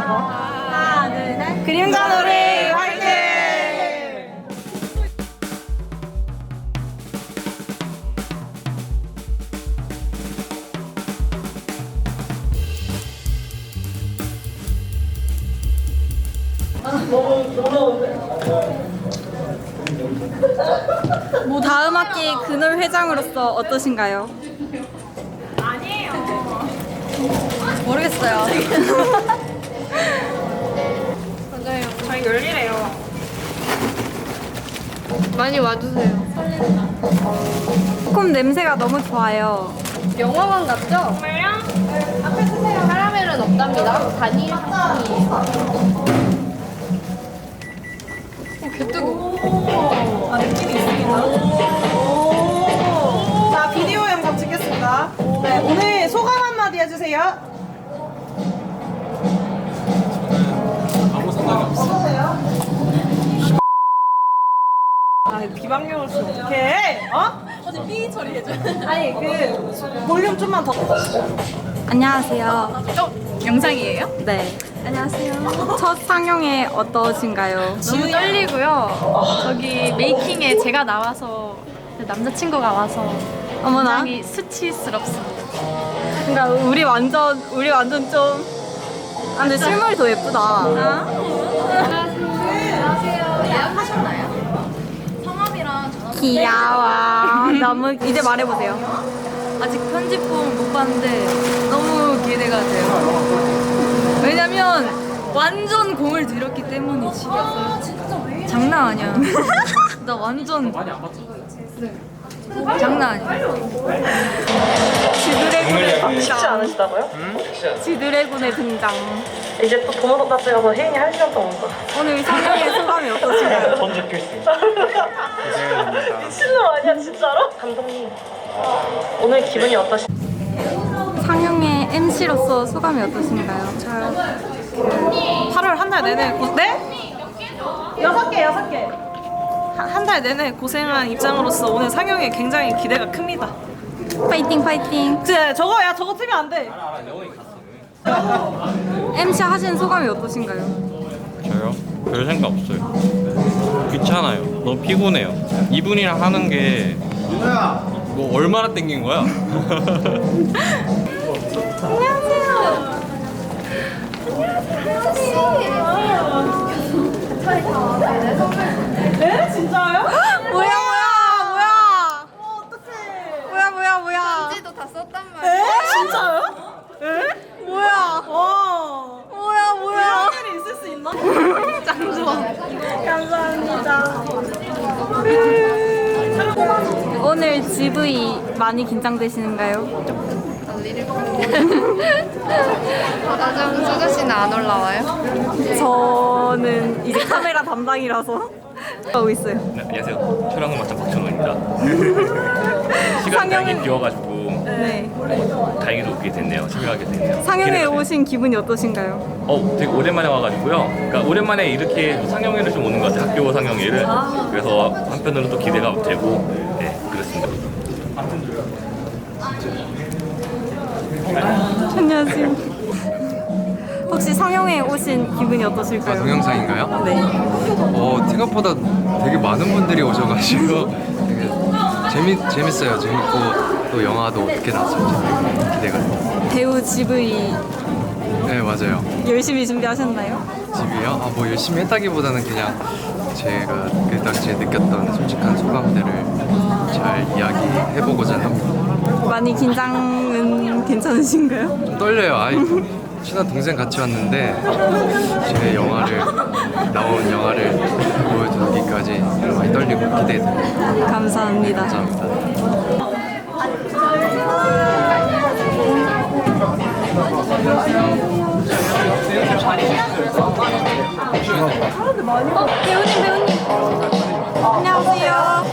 하나, 둘, 셋. 그림자 놀이 화이팅! 뭐 다음 학기 근월 회장으로서 어떠신가요? 아니에요. 모르겠어요. 많이 와주세요. 팝콘 냄새가 너무 좋아요. 영화관 같죠? 정말요? 카라멜은 없답니다. 단일 상품이에요. 어, 개 뜨거워. 아, 느낌이 있습니다. 자, 비디오 영상 찍겠습니다. 네, 오늘 소감 한마디 해주세요. 아무 상관이 없어. 어떠세요? 아, 비방용을 쓰면 어떡해? 어? 어제 삐 처리해줘. 아니, 그, 볼륨 좀만 더. 안녕하세요. 영상이에요? 네. 안녕하세요. 첫 상영회 어떠신가요? 너무 떨리고요. 저기 메이킹에 제가 나와서 남자친구가 와서 어머나. 굉장히 수치스럽습니다. 그러니까 우리 완전 우리 완전 좀. 아 근데 실물이 더 예쁘다. 안녕하세요. 예약하셨나요? 귀여워. 너무 이제 말해보세요. 아직 편집본 못 봤는데 너무 기대가 돼요. 왜냐면 완전 공을 들였기 때문이지. 장난 아니야. 나 완전 많이 안 봤죠? 장난 아니야. 지드래곤의 등장. 않으시다고요? 지드래곤의 등장. 이제 또 도마도 따스 가서 혜인이 한 시간 동안 온다. 오늘 상영회 소감이 어떠신가요? 전제 필수. 아 니야, 진짜로? 감독님. 오늘 기분이 어떠시? 상영회 MC로서 소감이 어떠신가요? 8월 한 달 내내 고... 네? 여섯 개, 여섯 개. 한 달 내내 고생한 입장으로서 오늘 상영에 굉장히 기대가 큽니다. 파이팅 파이팅. 네, 저거 야 저거 틀면 안 돼. MC 하신 소감이 어떠신가요? 저요? 별 생각 없어요. 귀찮아요. 너무 피곤해요. 이분이랑 하는 게뭐 얼마나 땡긴 거야? 네? 진짜요? 뭐야 뭐야 뭐야 어, 어떡해. 뭐야 뭐야 뭐야 편지도 다 썼단 말이야. 에? 진짜요? 에? 뭐야 와. 뭐야 뭐야 이런 일이 있을 수 있나? 짱 좋아. 감사합니다. 오늘 GV 많이 긴장되시는가요? 나중 수저 씨는 안 올라와요? 저는 이제 카메라 담당이라서 하고 있어요. 네, 안녕하세요. 촬영을 맡은 박준호입니다. 시간이 상영은- 많이 비워가지고 네. 다행히도 오게 됐네요. 참여하게 됐네요. 상영회 기대가. 오신 기분이 어떠신가요? 어, 되게 오랜만에 와가지고요. 그러니까 오랜만에 이렇게 상영회를 좀 오는 것 같아요. 학교 상영회를. 그래서 한편으로 또 기대가 되고, 네, 그렇습니다. 안녕하세요. 혹시 상영회 오신 기분이 어떠실까요? 아, 동영상인가요? 네. 어, 생각보다 되게 많은 분들이 오셔가지고 되게 재밌, 재밌어요. 재밌고 또 영화도 어떻게 되게 기대가 돼요. 배우 GV 네, 맞아요. 열심히 준비하셨나요? 집이요? 아, 뭐 열심히 했다기보다는 그냥 제가 그 당시에 느꼈던 솔직한 소감들을 잘 이야기해보고자 합니다. 많이 긴장은 괜찮으신가요? 좀 떨려요. 아이, 친한 동생 같이 왔는데 제 영화를 나온 영화를 보여주기까지 많이 떨리고 기대됩니다. 감사합니다. 감사합니다. 어, 배우님, 배우님. 안녕하세요.